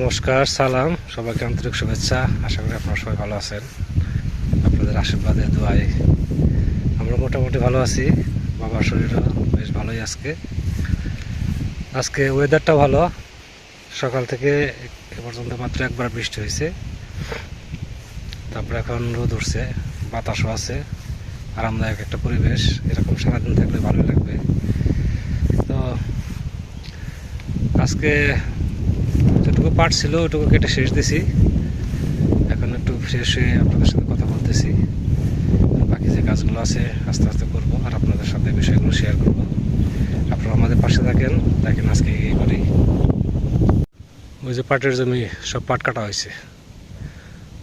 নমস্কার, সালাম, সবাইকে আন্তরিক শুভেচ্ছা। আশা করি আপনারা সবাই ভালো আছেন। আপনাদের আশীর্বাদে, দোয়ায়। আমরা মোটামুটি ভালো আছি। বাবার শরীরও বেশ ভালোই আজকে। আজকে ওয়েদারটা ভালো। সকাল থেকে এ পর্যন্ত মাত্র একবার বৃষ্টি হয়েছে। তারপরে এখন রোদ উঠছে, বাতাসও আছে, আরামদায়ক একটা পরিবেশ। এরকম সারাদিন থাকলে ভালোই লাগবে। তো আজকে যেটুকু পার্ট ছিল ওইটুকু কেটে শেষ দিছি। এখন একটু ফ্রেশ হয়ে আপনাদের সাথে কথা বলতেছি। বাকি যে কাজগুলো আছে, আস্তে আস্তে করব আর আপনাদের সাথে বিষয়গুলো শেয়ার করব। আপনারা আমাদের পাশে থাকেন, দেখেন আজকে এই করি। ওই যে পাটের জমি, সব পাট কাটা হয়েছে।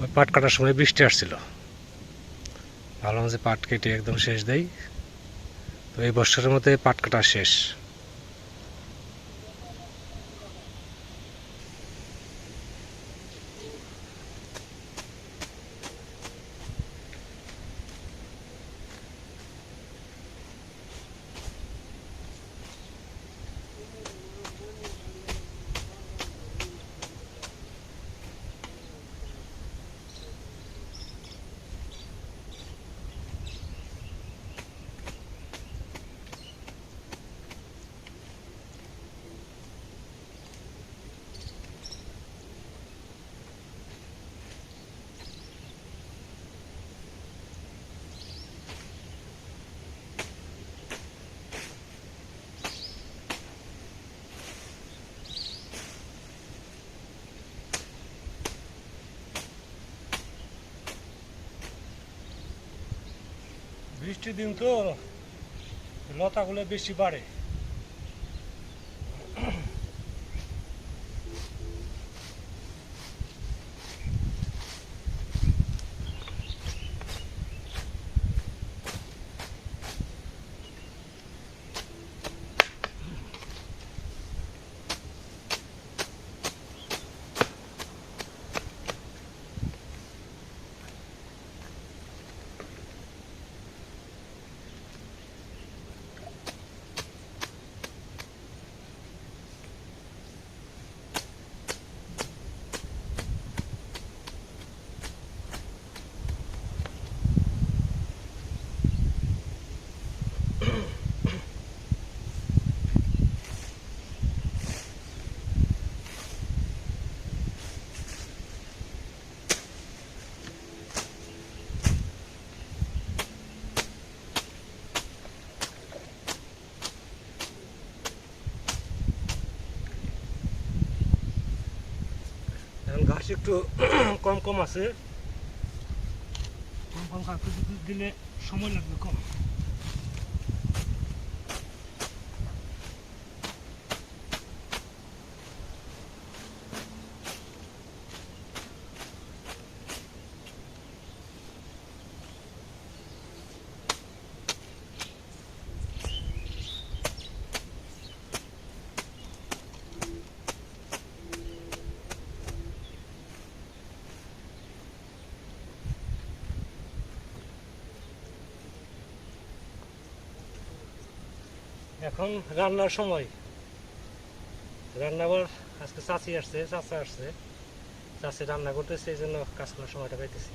ওই পাট কাটার সময় বৃষ্টি আসছিল। ভাবলাম যে পাট কেটে একদম শেষ দেয় তো এই বছরের মধ্যে পাট কাটা শেষ। বৃষ্টির দিন তো লতাগুলো বেশি বাড়ে এখন ঘাস একটু কম কম আছে। কম কম ঘাস দিলে সময় লাগবে কম। এখন রান্নার সময়। রান্নাবার আজকে চাচি আসছে, চাচা আসছে। চাচি রান্না করতেছে, এই জন্য কাজ করার সময়টা পাইতেছি।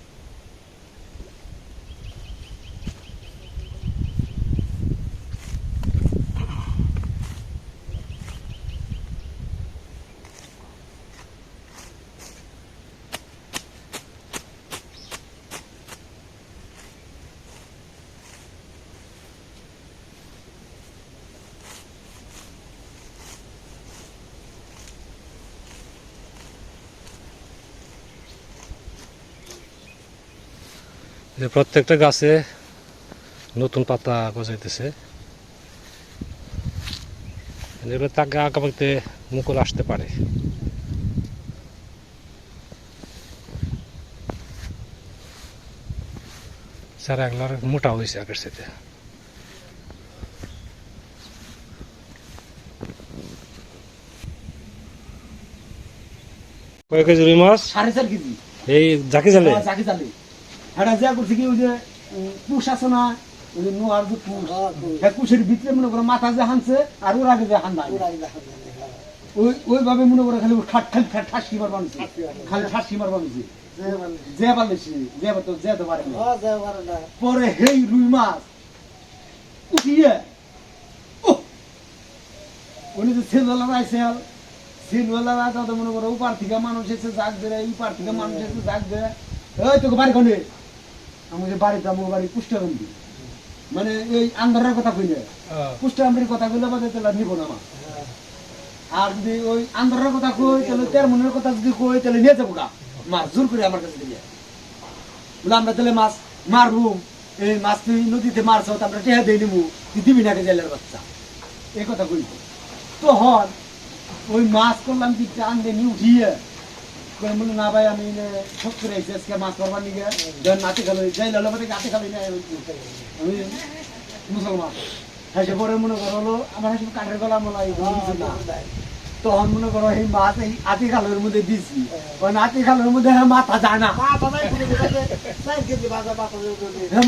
যে প্রত্যেকটা গাছে নতুন পাতা গজাইতেছে। যেগুলো তাকে আগামীতে মুকুল আসতে পারে। চারা এগুলোর মোটা হয়েছে আগের সাথে কয় কেজি রুই মাছ? সাড়ে চার কেজি। এই জাকি জালে? হ্যাঁ, চাকি চালি এটা যা করছে কি ওই যে কুশ আছে না ওই যে নোয়ার যে কুশ হ্যাঁ কুশের ভিতরে মনে করো মাথা যে হানছে আর ওর আগে যে হান্দা ওই ওইভাবে মনে করে খালি খাট খালি খাট ঠাসকি মার মানুষ খালি ঠাসকি মার মানুষ যে পারলেছি যে তো যে তো পারে না। পরে হেই রুই মাছ উঠিয়ে! উনি যে ছেলেবেলা রাইছেন ছেলেবেলা রায় মনে করো উপার থেকে মানুষ এসে জাগ দেয় এই পার থেকে মানুষ এসে জাগ দেয় এই তোকে বাড়ি কোনে আমি যে বাড়িতে আমার বাড়ি পুষ্টাবন্দি। মানে এই আন্ধারের কথা কইলে পুষ্টাবন্দির কথা কইলে বাদে তাহলে নিব না মা। আর যদি ওই আন্ধারের কথা কই তাহলে তের মনের কথা যদি কই তাহলে নিয়ে যাব গা। মাছ জোর করে আমার কাছে দিয়ে। বলে আমরা তাহলে মাছ মারবো। এই মাছ তুই নদীতে মারছ তো আমরা টেহা দিয়ে নিবো। তুই দিবি নাকি জেলের বাচ্চা। এই কথা কইব তখন ওই মাছ করলাম কি টান দিয়ে উঠিয়ে কই বলে না ভাই, আমি সব করে আইছি, আজকে মাছ মারবার নিয়ে যখন নাতে খালো, যাই লালো বাদে গাতে খালো না আমি মুসলমান। হ্যাঁ সে পরে মনে করো হলো, আমার সব কাঠের গলা মোলা তখন মনে করো এই মাছ এই আতি খালের মধ্যে দিছি। ওই আতি খালের মধ্যে মাথা যায় না।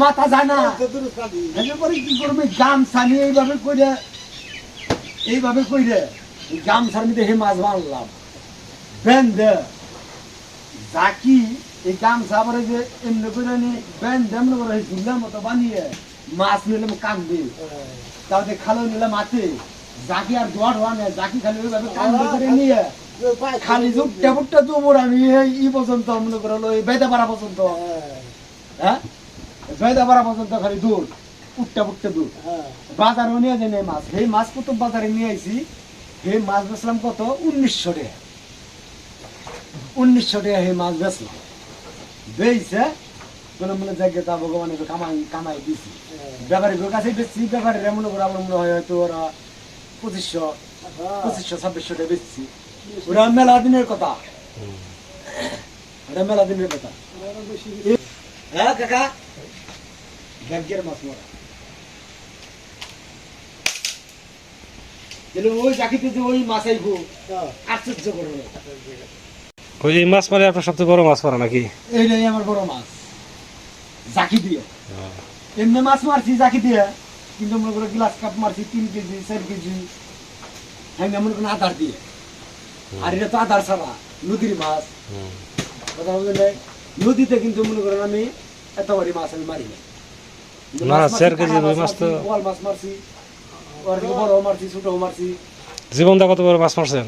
মাথা যায় না। এরপরে কি করবে গামছা নিয়ে এইভাবে কইরে এইভাবে কইরে গামছার মধ্যে হে মাছ মারলাম। বেন্দে জাকি এই গামছা আবার যে এমনি করে নি বেন্দে এমনি করে ঝুলার মতো বানিয়ে মাছ নিলাম কান্দে তাতে খালো নিলাম মাতে। জাকি আর দোয়া ঢোয়া নেই, জাকি খালি ওইভাবে কান্দে করে নিয়ে। খালি যে টেবুটটা তোমার আমি এই ই পর্যন্ত মনে করো এই বেদা পাড়া পর্যন্ত। হ্যাঁ? বেদা পাড়া পর্যন্ত খালি দূর উঠটা উঠতে দূর। বাজারও নিয়ে নাই মাছ। সেই মাছ কত বাজারে নিয়ে আইছি? সেই মাছ বেচলাম কত? উনিশশো টাকা। উনিশশো টাকা সেই মাছ বেচলাম বেইছে কোনো মনে জায়গা তা ভগবানের কামাই কামাই দিছি। ব্যাপারীর কাছে বেচছি ব্যাপারীরা মনে করে আমার মনে হয় হয়তো ওরা পঁচিশশো পঁচিশশো ছাব্বিশশো টাকা বেচছি। ওরা মেলা দিনের কথা। ওটা মেলা দিনের কথা। হ্যাঁ কাকা? ব্যাগের মাছ মরা। ওই চাকরিতে যে ওই মাছ আইব আশ্চর্য করবে ওই যে মাছ মারে আপনার সবচেয়ে বড় মাছ মারা নাকি? এইটাই আমার বড় মাছ। জাকি দিয়ে। এমনি মাছ মারছি জাকি দিয়ে কিন্তু মনে করো গ্লাস কাপ মারছি তিন কেজি চার কেজি। হ্যাঁ মনে করো আধার দিয়ে। আর এটা তো আধার ছাড়া নদীর মাছ। কথা বলতে নদীতে কিন্তু মনে করেন আমি এত বড় মাছ আমি মারি না কিন্তু মাছ মারছি, চার কেজি কাঁটা রুই মাছ তো- মারছি, মাছ মারছি ওর থেকে মারছি ছোট মারছি। জীবন দা কত বড় মাছ মারছেন?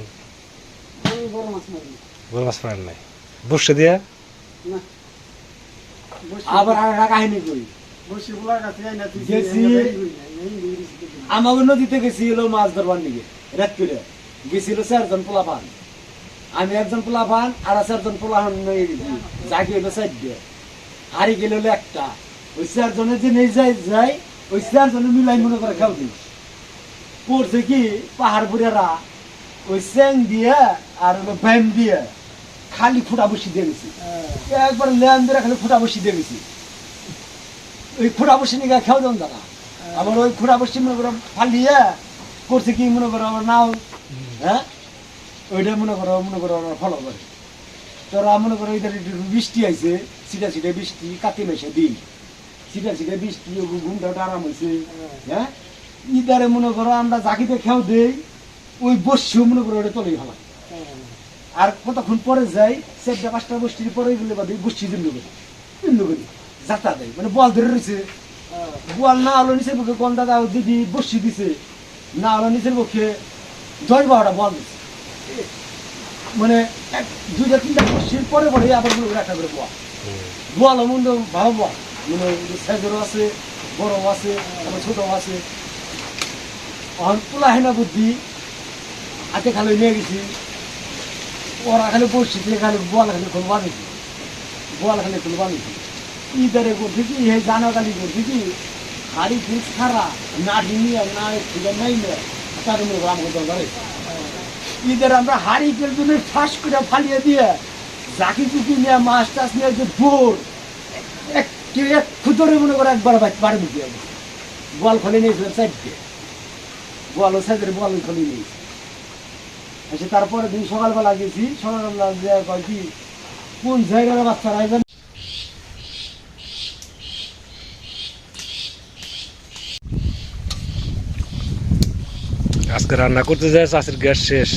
বড় মাছ মারি মাছ নাই। বসে দিয়া? আবার আর কাহিনী করি আমাকে নদীতে গেছি। হলো মাছ ধরবার নিকে রাত করে। গেছিল চারজন পোলাপান। আমি একজন পোলাপান আর চারজন পোলাপান জাগি হলো চারটে হারি গেল হলো একটা। ওই চারজনের যে নেই যায় যাই ওই চারজনে মিলাই মনে করে খেয়াল দিই করছে কি পাহাড় বুড়েরা ওই স্যাং দিয়ে আর ব্যাম দিয়ে। খালি ফুটা বসি দিয়ে গেছি। একবার লেন দিয়ে খালি ফুটা বসি দিয়ে গেছি। ওই খুঁড়া বসে নিয়ে খেয়াল দেন দাদা। আবার ওই খুঁড়া বসে মনে করো ফালিয়ে করছে কি মনে করো আবার নাও হ্যাঁ? ওইটা মনে করো মনে করো ওরা ফলো করে। তোরা মনে করো ওইটার বৃষ্টি আইছে সিটা সিটা বৃষ্টি, কাতি মাসে দিন। সিটা সিটা বৃষ্টি ঘুমটা আরাম হয়েছে হ্যাঁ? ইদারে মনে করো আমরা জাকিতে খেয়াও দেই, ওই বসিও মনে করো ওটা তলেই হলাম আর কতক্ষণ পরে যাই চারটা পাঁচটা গোষ্ঠীর পরে গেলে বাদে বসছি দিন করি দিন করি, যাত্রা দেয়। মানে বল ধরে রয়েছে। বল না হলো নিচের পক্ষে গন্ডা দাও, দিদি বসি দিছে। না হলো নিচের পক্ষে দশ বারোটা বল দিছে। মানে এক, দুইটা, তিনটা বসির পরে পরে আবার করে একটা করে বল বল মন্দ ভালো বল মানে সাইজেরও আছে বড় আছে, আবার ছোট আছে। অহন পোলা হেনা বুদ্ধি হাতে খালি নিয়ে গেছি। ওরা খালি বসছি খালি বল খালি খুলবা নিছি বল খালি খুলবা নিছি ইদারে করছি কি হে জানা কালি করছি কি হাড়ি ফিস খারা না ডিনিয়া না ঠিক নাই তার মনে রাম করতে পারে ঈদের আমরা হাড়ি পেলজনে ঠাস করে ফালিয়ে দিয়ে জাকি চুকি নিয়ে, মাছ টাছ নিয়ে যে বোর এক খুদরে মনে করে একবার বাড়ি হবে বল খোলে নিয়েছিলাম সাইড। দিয়ে বল সাইডের বল খোলে নিয়েছি। এসে তারপরে দিন সকালবেলা গেছি সকালবেলা যে কয় কি কোন জায়গার বাচ্চারা এবার আজকে রান্না করতে যায় চাষির গ্যাস শেষ।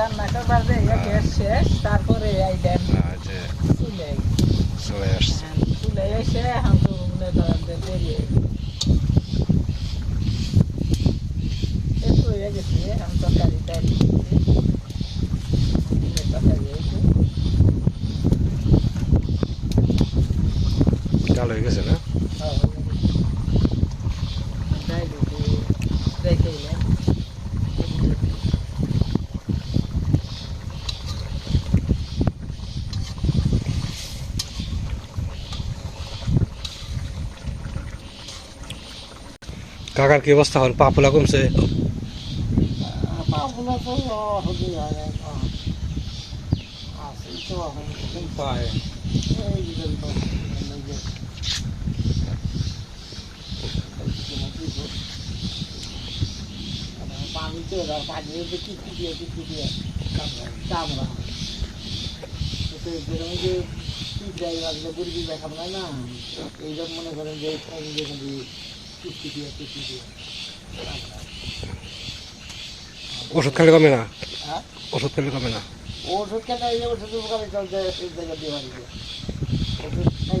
রান্না করবার যে গ্যাস শেষ তারপরে এই দেন চুলে। চলে আসছে। চুলে এসে এখন তো মনে করেন দেরি হয়ে গেছে। একটু হয়ে গেছে এখন তরকারি ডাল দিয়েছি। ডিমের তরকারি হয়েছে ডাল হয়ে গেছে না হ্যাঁ, হয়ে গেছে। ডাল দিয়ে রেখে এলেন কাকার কি অবস্থা হল পাপুলা কমছে পাগুলো তো হবে আর আছে তো এখন পায় এই যে তো এই যে পানি তো পানি তো কি কি দিয়ে কি কি দিয়ে কামড়া তো যেরকম যে কি লাগলে বুড়ি দেখাব না না এই মনে করেন যে কিস্তি দিয়ে কিস্তি দিয়ে। ওষুধ খেলে কমে না। হ্যাঁ ওষুধ খেলে কমে না। ওষুধ কেন এই ওষুধ উপকারী চলছে এই জায়গা দিয়ে বাড়ি ওষুধ খাই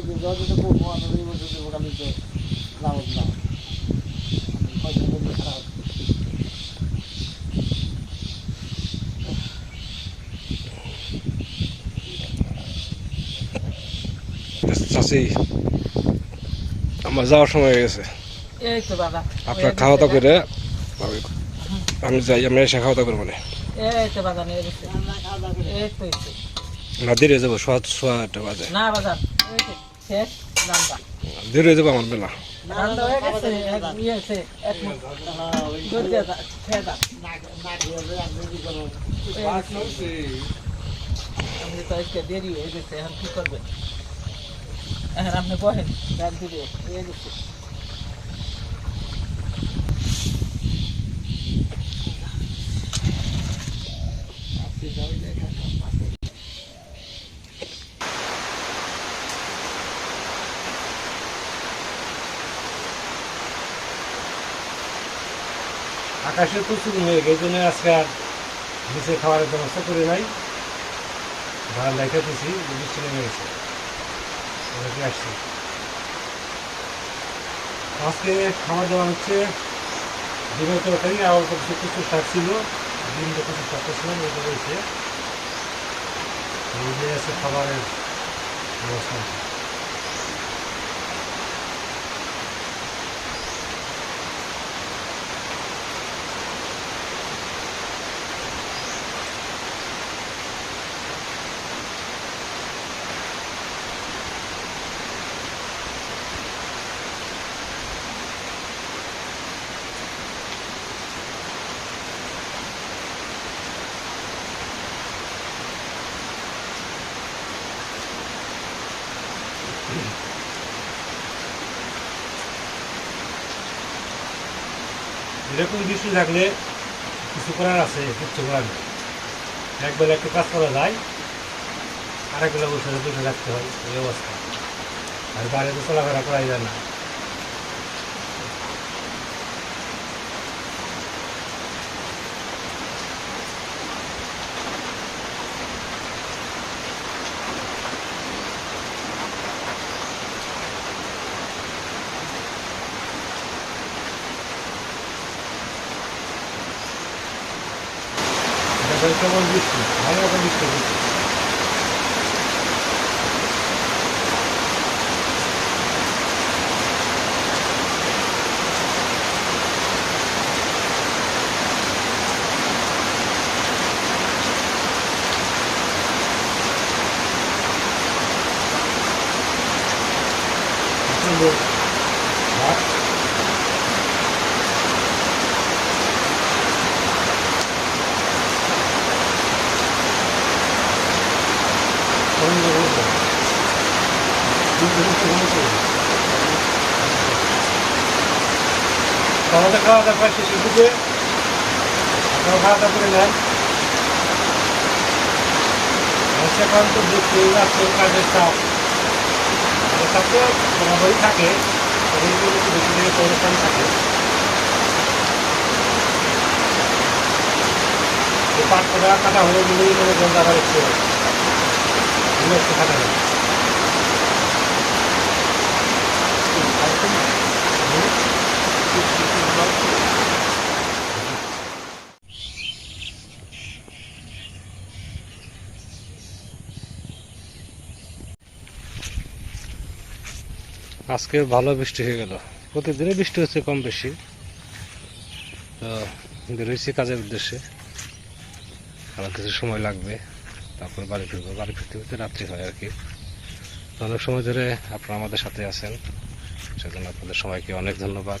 ওষুধ উপকারীতে লাভ না চাষি আমার যাওয়ার সময় হয়ে গেছে। এই তো বাবা। আপনার খাওয়া দাওয়া করে আমি- যাই আমি এসে খাওয়া দাওয়া করব না। না দেরি হয়ে যাব সোয়া সোয়াটা বাজে। না বাজার। দেরি হয়ে যাব আমার বেলা। ইয়ে দিয়ে দেরি হয়ে গেছে এখন কি করবেন এখন আপনি বহেন ডাল দিবে হয়ে গেছে আকাশে প্রচুর মেঘ, এই জন্য আজকে আর নিচে খাবারের ব্যবস্থা করে নাই। ভাড়া লেখা দিছি বৃষ্টি নেমে গেছে। আসছি। আজকে খাবার দাবার হচ্ছে ডিমের তরকারি, আর অল্প কিছু শাক ছিল। ডিমটা কিছু শাক ছিলাম ওইটা রয়েছে। এই যে আছে খাবারের ব্যবস্থা এরকম দৃশ্য থাকলে কিছু করার আছে, কিচ্ছু করার নেই। একবেলা একটু কাজ করা যায় আরেক বেলা বসে বসে রাখতে হয়, এই অবস্থা। আর বাইরে তো চলাফেরা করাই যায় না। এটা কেমন বৃষ্টি ভালো রকম বৃষ্টি হচ্ছে সুন্দর ভাত সুন্দর হয়েছে। সুন্দর হয়েছে, সুন্দর হয়েছে। দাওয়া প্রায় শেষের দিকে খাওয়া দাওয়া করে নেন সেখান তো দেখতে যাচ্ছে কাজের চাপ। কাজের চাপ তো বরাবরই থাকে বেশি থেকে পরিশ্রম থাকে। পাট কটা কাটা হলে দিলেই মনে করেন আবার একটু কাটা আজকে ভালো বৃষ্টি হয়ে গেল। প্রতিদিনই বৃষ্টি হচ্ছে কম বেশি। তো বেরোইছি কাজের উদ্দেশ্যে। আমার কিছু সময় লাগবে। তারপর বাড়ি ফিরবো। বাড়ি ফিরতে ফিরতে রাত্রি হয় আর কি। অনেক সময় ধরে আপনারা আমাদের সাথে আছেন। সেজন্য আপনাদের সবাইকে অনেক ধন্যবাদ।